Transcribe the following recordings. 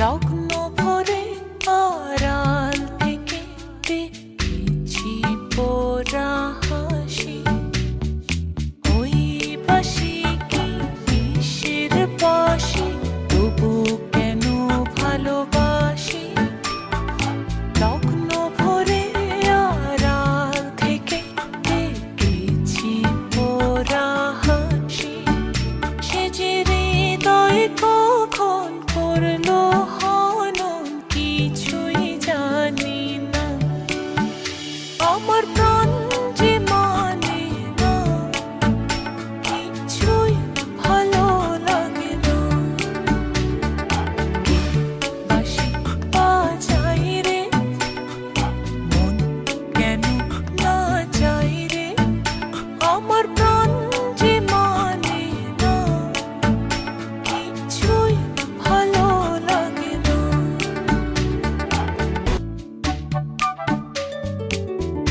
Lauk no আমার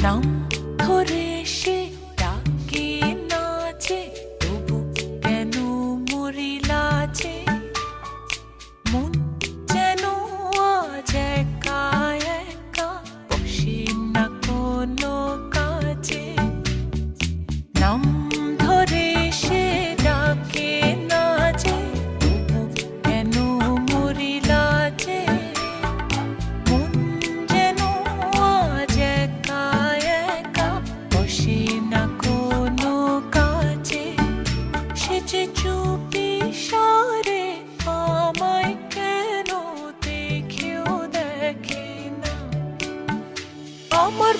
down, put it. না কোনো চুপি সারে কেন দেখে না? আমার